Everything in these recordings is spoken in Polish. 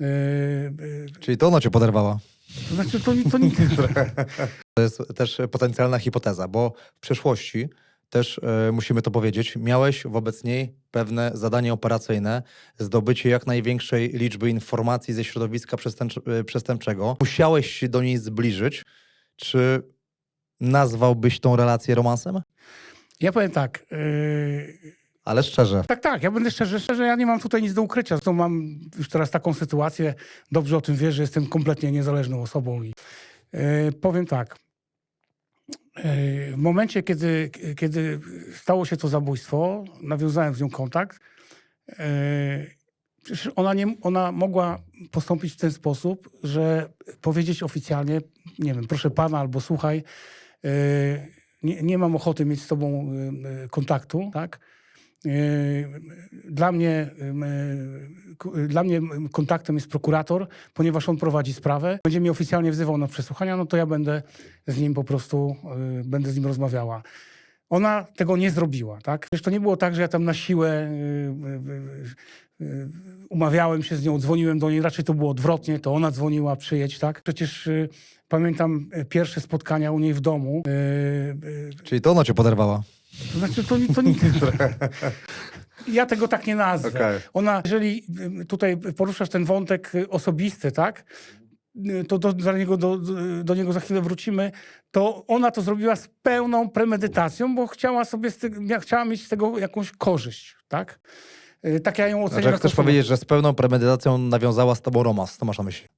Yy, Czyli to ona cię poderwała. to znaczy, to, to nie... To jest też potencjalna hipoteza, bo w przeszłości też e, musimy to powiedzieć, miałeś wobec niej pewne zadanie operacyjne, zdobycie jak największej liczby informacji ze środowiska e, przestępczego. Musiałeś się do niej zbliżyć. Czy nazwałbyś tą relację romansem? Ja powiem tak. Yy, Ale szczerze. tak, tak, ja będę szczerze, szczerze, ja nie mam tutaj nic do ukrycia. Zresztą mam już teraz taką sytuację, dobrze o tym wiesz, że jestem kompletnie niezależną osobą i yy, powiem tak. Yy, w momencie, kiedy, kiedy stało się to zabójstwo, nawiązałem z nią kontakt. Yy, ona, nie, ona mogła postąpić w ten sposób, że powiedzieć oficjalnie, nie wiem, proszę pana albo słuchaj, yy, nie, nie mam ochoty mieć z tobą kontaktu, tak? Yy, Dla mnie, yy, ku- dla mnie kontaktem jest prokurator, ponieważ on prowadzi sprawę. Będzie mnie oficjalnie wzywał na przesłuchania, no to ja będę z nim po prostu, yy, będę z nim rozmawiała. Ona tego nie zrobiła, tak? Przecież to nie było tak, że ja tam na siłę yy, yy, yy, umawiałem się z nią, dzwoniłem do niej, raczej to było odwrotnie, to ona dzwoniła, przyjedź, tak? Przecież yy, pamiętam yy, pierwsze spotkania u niej w domu. Yy, yy, Czyli to ona cię poderwała. To znaczy, to, to nie... Ja tego tak nie nazwę. Okej. Ona, jeżeli y, tutaj poruszasz ten wątek y, osobisty, tak? y, To do, do, niego, do, do niego za chwilę wrócimy. To ona to zrobiła z pełną premedytacją, bo chciała sobie z tego, chciała mieć z tego jakąś korzyść, tak? Tak ja ją oceniam. Znaczy, chcesz powiedzieć, że z pełną premedytacją nawiązała z tobą romans. Co masz na myśli?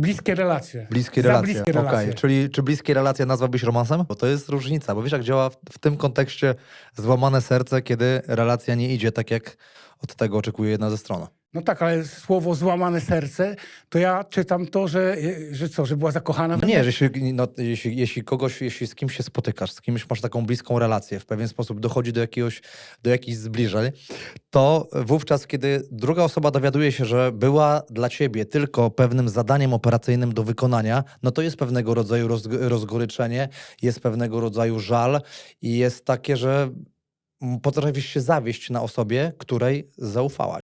Bliskie relacje. Bliskie Za relacje. bliskie Okej. relacje. Czyli czy bliskie relacje nazwałbyś romansem? Bo to jest różnica, bo wiesz jak działa w, w tym kontekście złamane serce, kiedy relacja nie idzie tak, jak od tego oczekuje jedna ze stron. No tak, ale słowo złamane serce, to ja czytam to, że, że co, że była zakochana w nie, że jeśli, no, jeśli, jeśli kogoś, jeśli z kimś się spotykasz, z kimś masz taką bliską relację, w pewien sposób dochodzi do jakiegoś, do jakichś zbliżeń, to wówczas, kiedy druga osoba dowiaduje się, że była dla ciebie tylko pewnym zadaniem operacyjnym do wykonania, no to jest pewnego rodzaju roz, rozgoryczenie, jest pewnego rodzaju żal i jest takie, że potrafisz się zawieść na osobie, której zaufałaś.